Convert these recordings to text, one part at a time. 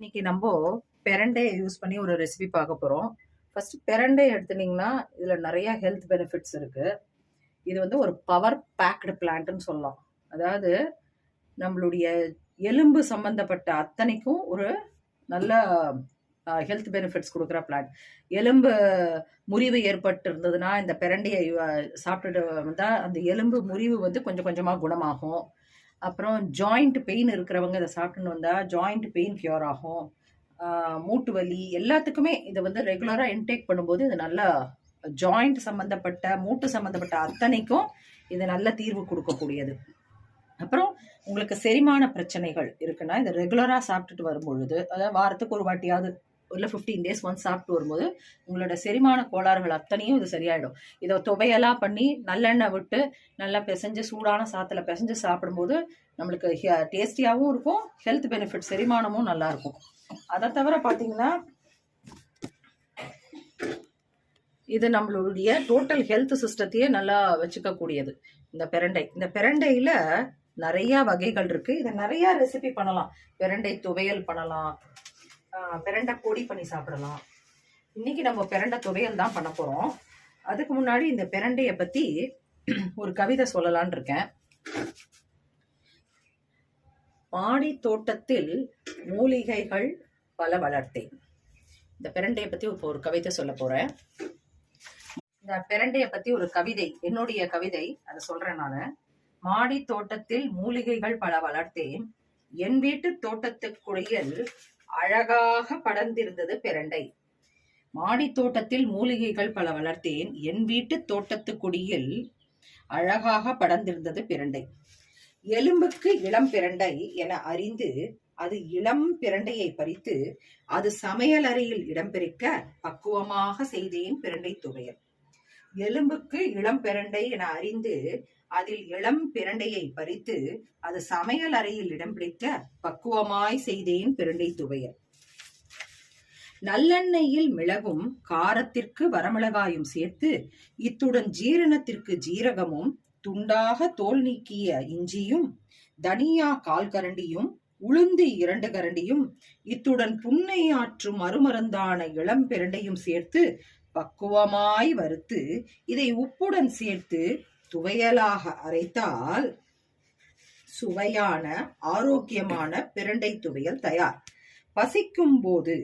இன்னைக்கு நம்ம பெரண்டையை யூஸ் பண்ணி ஒரு ரெசிபி பார்க்க போகிறோம் ஃபர்ஸ்ட் பெரண்டை எடுத்துனிங்கன்னா இதில் நிறைய ஹெல்த் பெனிஃபிட்ஸ் இருக்கு. இது வந்து ஒரு பவர் பேக்டு பிளான்ட்னு சொல்லலாம். அதாவது நம்மளுடைய எலும்பு சம்பந்தப்பட்ட அத்தனைக்கும் ஒரு நல்ல ஹெல்த் பெனிஃபிட்ஸ் கொடுக்குற பிளான்ட் எலும்பு முறிவு ஏற்பட்டு இருந்ததுன்னா இந்த பெரண்டையை சாப்பிட்டுட்டு வந்தால் அந்த எலும்பு முறிவு வந்து கொஞ்சம் கொஞ்சமாக குணமாகும். அப்புறம் ஜாயிண்ட் பெயின் இருக்கிறவங்க இதை சாப்பிட்டுன்னு வந்தால் ஜாயிண்ட் பெயின் கியூர் ஆகும். மூட்டு வலி எல்லாத்துக்குமே இதை வந்து ரெகுலராக இன்டேக் பண்ணும்போது இது நல்ல ஜாயிண்ட் சம்மந்தப்பட்ட மூட்டு சம்மந்தப்பட்ட அத்தனைக்கும் இது நல்ல தீர்வு கொடுக்கக்கூடியது. அப்புறம் உங்களுக்கு செரிமான பிரச்சனைகள் இருக்குன்னா இதை ரெகுலராக சாப்பிட்டுட்டு வரும்பொழுது அதாவது வாரத்துக்கு ஒரு வாட்டியாவது இல்லை ஃபிஃப்டீன் டேஸ் ஒன்ஸ் சாப்பிட்டு வரும்போது உங்களோட செரிமான கோளாறுகள் அத்தனையும் இது சரியாயிடும். இதை துவையெல்லாம் பண்ணி நல்லெண்ணெய் விட்டு நல்லா பிசைஞ்சு சூடான சாத்தில் பிசைஞ்சு சாப்பிடும்போது நம்மளுக்கு டேஸ்டியாகவும் இருக்கும் ஹெல்த் பெனிஃபிட் செரிமானமும் நல்லா இருக்கும். அதை தவிர பார்த்தீங்கன்னா இது நம்மளுடைய டோட்டல் ஹெல்த் சிஸ்டத்தையே நல்லா வச்சுக்கக்கூடியது. இந்த பெரண்டை. இந்த பெரண்டையில் நிறையா வகைகள் இருக்குது இதை நிறையா ரெசிபி பண்ணலாம். பெரண்டை துவையல் பண்ணலாம். பெரண்டை பொடி பண்ணி சாப்பிடலாம். இன்னைக்கு நம்ம பெரண்டை துவையல் தான் பண்ண போறோம். அதுக்கு முன்னாடி இந்த பிரண்டையை பத்தி ஒரு கவிதை சொல்லலாம்னு இருக்கேன். மாடி தோட்டத்தில் மூலிகைகள் பல வளர்த்தேன். இந்த பிரண்டையை பத்தி இப்போ ஒரு கவிதை சொல்ல போறேன். இந்த பிரண்டையை பத்தி ஒரு கவிதை என்னுடைய கவிதை அதை சொல்றேன் நானு. மாடி தோட்டத்தில் மூலிகைகள் பல வளர்த்தேன். என் வீட்டு தோட்டத்துக்குடையில் அழகாக படர்ந்திருந்தது பிரண்டை. மாடி தோட்டத்தில் மூலிகைகள் பல வளர்த்தேன். என் வீட்டு தோட்டத்துக்குடியில் அழகாக படர்ந்திருந்தது பிரண்டை. எலும்புக்கு இளம் பிரண்டை என அறிந்து அது இளம் பிரண்டையை பறித்து அது சமையலறையில் இடம்பெருக்க பக்குவமாக செய்தேன் பிரண்டை துவையல். எலும்புக்கு இளம் பிரண்டை என அறிந்து அதில் இளம் பிரண்டையை பறித்து அது சமையல் அறையில் இடம் பிடிக்க பக்குவமாய் செய்தேன் பிரண்டை துவையல். நல்லெண்ணெயில் மிளகும் காரத்திற்கு வரமிளகாயும் சேர்த்து இத்துடன் ஜீரணத்திற்கு ஜீரகமும் துண்டாக தோல் நீக்கிய இஞ்சியும் தனியா கால் கரண்டியும் உளுந்து இரண்டு கரண்டியும் இத்துடன் புன்னை ஆற்றும் மறுமருந்தான இளம் பிரண்டையும் சேர்த்து பக்குவமாய் வறுத்து இதை உப்புடன் சேர்த்து துவையலாக அரைத்தால் சுவையான ஆரோக்கியமான பிரண்டை துவையல் தயார். பசிக்கும் போது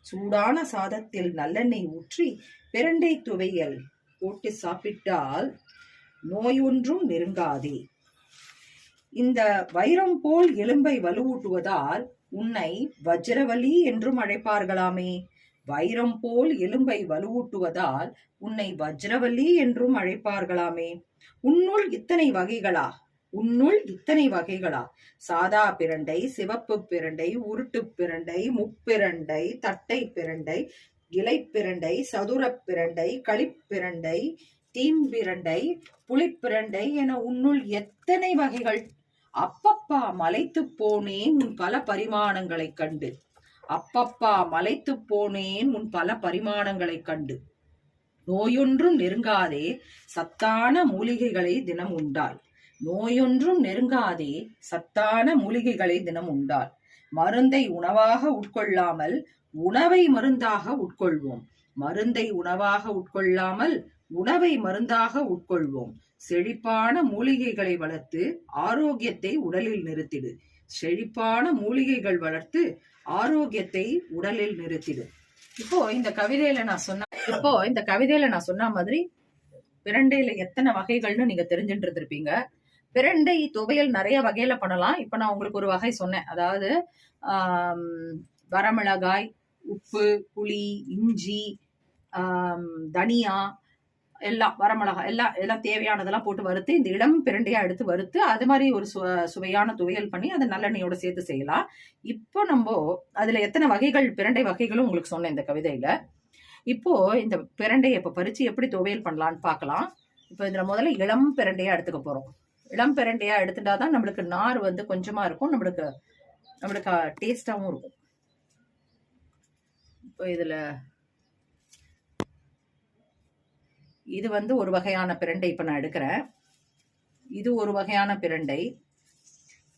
சூடான சாதத்தில் நல்லெண்ணெய் ஊற்றி பிரண்டை துவையல் போட்டு சாப்பிட்டால் நோயொன்றும் நெருங்காதே. இந்த வைரம் போல் எலும்பை வலுவூட்டுவதால் உன்னை வஜ்ரவலி என்றும் அழைப்பார்களாமே. வைரம் போல் எலும்பை வலுவூட்டுவதால் உன்னை வஜ்ரவல்லி என்றும் அழைப்பார்களாமே. உன்னுள் இத்தனை வகைகளா? உன்னுள் இத்தனை வகைகளா? சாதா பிரண்டை சிவப்பு பிரண்டை உருட்டு பிரண்டை முப்பிரண்டை தட்டை பிரண்டை இலைப்பிரண்டை சதுரப் பிரண்டை களிப்பிரண்டை தீம்பிரண்டை புளிப்பிரண்டை என உன்னுள் எத்தனை வகைகள்? அப்பப்பா மலைத்து போனேன் உன் பல பரிமாணங்களைக் கண்டு. அப்பப்பா மலைத்து போனேன் உன் பல பரிமாணங்களைக் கண்டு. நோயொன்றும் நெருங்காதே சத்தான மூலிகைகளை தினம் உண்டாள். நோயொன்றும் நெருங்காதே சத்தான மூலிகைகளை தினம் உண்டாள். மருந்தை உணவாக உட்கொள்ளாமல் உணவை மருந்தாக உட்கொள்வோம். மருந்தை உணவாக உட்கொள்ளாமல் உணவை மருந்தாக உட்கொள்வோம். செழிப்பான மூலிகைகளை வளர்த்து ஆரோக்கியத்தை உடலில் நிறுத்திடு. செழிப்பான மூலிகைகள் வளர்த்து ஆரோக்கியத்தை உடலில் நிறுத்திடு. இப்போ இந்த கவிதையில நான் சொன்ன இப்போ இந்த கவிதையில நான் சொன்ன மாதிரி பிரண்டையில எத்தனை வகைகள்னு நீங்க தெரிஞ்சுட்டு இருந்திருப்பீங்க பிரண்டை துவையல் நிறைய வகையில பண்ணலாம். இப்ப நான் உங்களுக்கு ஒரு வகை சொன்னேன். அதாவது வரமிளகாய் உப்பு புளி இஞ்சி ஆஹ் தனியா எல்லாம் வரமிளகாய் எல்லாம் எல்லாம் தேவையானதெல்லாம் போட்டு வறுத்து இந்த இளம் பிரண்டையா எடுத்து வறுத்து அது மாதிரி ஒரு சு- சுவையான துவையல் பண்ணி அதை நல்லெண்ணெயோட சேர்த்து செய்யலாம். இப்போ நம்ம அதுல எத்தனை வகைகள் பிரண்டை வகைகளும் உங்களுக்கு சொன்னேன் இந்த கவிதையில. இப்போ இந்த பிரண்டையை இப்போ பறிச்சு எப்படி துவையல் பண்ணலான்னு பார்க்கலாம். இப்போ இதுல முதல்ல இளம் பிரண்டையா எடுத்துக்க போறோம். இளம் பிரண்டையா எடுத்துட்டா தான் நம்மளுக்கு நார் வந்து கொஞ்சமா இருக்கும் நம்மளுக்கு நம்மளுக்கு டேஸ்ட்டாகவும் இருக்கும். இப்போ இதுல இது வந்து ஒரு வகையான பிரண்டை இப்போ நான் எடுக்கிறேன். இது ஒரு வகையான பிரண்டை.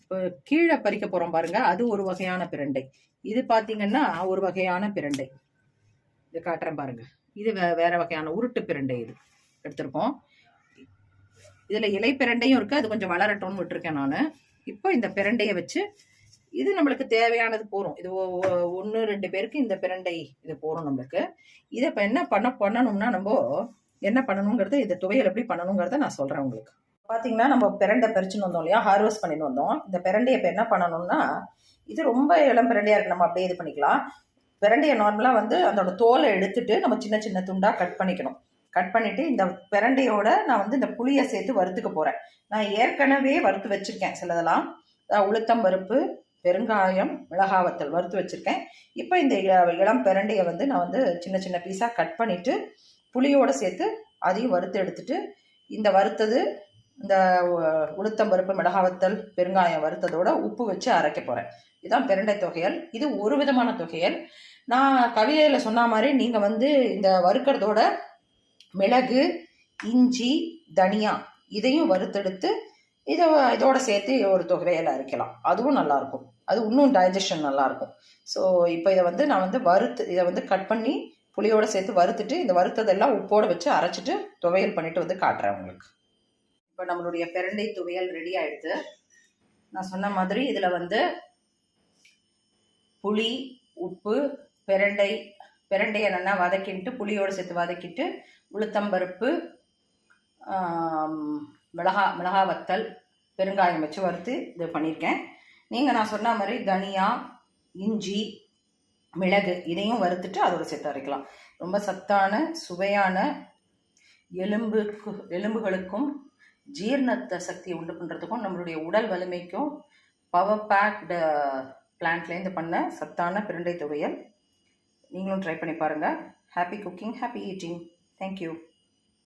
இப்போ கீழே பறிக்க போகிறோம் பாருங்க அது ஒரு வகையான பிரண்டை. இது பார்த்தீங்கன்னா ஒரு வகையான பிரண்டை. இது காட்டுறேன் பாருங்க. இது வே- வேற வகையான உருட்டு பிரண்டை இது. எடுத்திருக்கோம். இதில் இலை பிரண்டையும் இருக்கு அது கொஞ்சம் வளரட்டும்னு விட்டுருக்கேன் நான். இப்போ இந்த பிரண்டையை வச்சு இது நம்மளுக்கு தேவையானது போறோம் இது ஒன்று ரெண்டு பேருக்கு இந்த பிரண்டை இது போகிறோம் நம்மளுக்கு. இதை இப்போ என்ன பண்ண பண்ணணும்னா நம்ம என்ன பண்ணணுங்கிறது இந்த துவையல் எப்படி பண்ணணுங்கிறத நான் சொல்றேன் உங்களுக்கு. பார்த்தீங்கன்னா நம்ம பிரண்டை பறிச்சுன்னு வந்தோம் இல்லையா? ஹார்வெஸ்ட் பண்ணிட்டு வந்தோம். இந்த பிரண்டையை இப்போ என்ன பண்ணணும்னா இது ரொம்ப இளம் பிரண்டையாக இருக்கு. நம்ம அப்படியே இது பண்ணிக்கலாம். பிரண்டையை நார்மலாக வந்து அதோட தோலை எடுத்துட்டு நம்ம சின்ன சின்ன துண்டாக கட் பண்ணிக்கணும். கட் பண்ணிவிட்டு இந்த பிரண்டையோட நான் வந்து இந்த புளியை சேர்த்து வறுத்துக்க போகிறேன் நான் ஏற்கனவே வறுத்து வச்சுருக்கேன் சிலதெல்லாம். உளுத்தம் பருப்பு பெருங்காயம் மிளகாவத்தல் வறுத்து வச்சுருக்கேன். இப்போ இந்த இள- இளம் பிரண்டையை வந்து நான் வந்து சின்ன சின்ன பீஸாக கட் பண்ணிவிட்டு புளியோடு சேர்த்து அதையும் வறுத்து எடுத்துட்டு இந்த வறுத்தது இந்த உளுத்தம் பருப்பு மிளகாவத்தல் பெருங்காயம் வறுத்ததோட உப்பு வச்சு அரைக்க போகிறேன் இதுதான் பிரண்டை தொகையல். இது ஒரு விதமான தொகையல். நான் கவிதையில் சொன்ன மாதிரி நீங்கள் வந்து இந்த வறுக்கிறதோட மிளகு இஞ்சி தனியா இதையும் வறுத்தெடுத்து இதை இதோட சேர்த்து ஒரு தொகையில் அரைக்கலாம். அதுவும் நல்லாயிருக்கும் அது இன்னும் டைஜஷன் நல்லாயிருக்கும் ஸோ இப்போ இதை வந்து நான் வந்து வறுத்து இதை வந்து கட் பண்ணி புளியோடு சேர்த்து வறுத்துட்டு இந்த வறுத்ததெல்லாம் உப்போடு வச்சு அரைச்சிட்டு துவையல் பண்ணிட்டு வந்து காட்டுறேன் உங்களுக்கு. இப்போ நம்மளுடைய பிரண்டை துவையல் ரெடி ஆயிடுது. நான் சொன்ன மாதிரி இதில் வந்து புளி உப்பு பிரண்டை பிரண்டையை நல்லா வதக்கிட்டு புளியோடு சேர்த்து வதக்கிட்டு உளுத்தம்பருப்பு மிளகா மிளகா வத்தல் பெருங்காயம் வச்சு வறுத்து இது பண்ணியிருக்கேன் நீங்கள் நான் சொன்ன மாதிரி தனியா இஞ்சி மிளகு இதையும் வறுத்துட்டு அதோட சேர்த்து அரைக்கலாம். ரொம்ப சத்தான சுவையான எலும்புக்கு எலும்புகளுக்கும் ஜீரணத்த சக்தியை உண்டு பண்ணுறதுக்கும் நம்மளுடைய உடல் வலிமைக்கும் பவர் பேக்டு பிளான்ட்லேருந்து பண்ண சத்தான பிரண்டை துவையல். நீங்களும் ட்ரை பண்ணி பாருங்கள் happy cooking happy eating thank you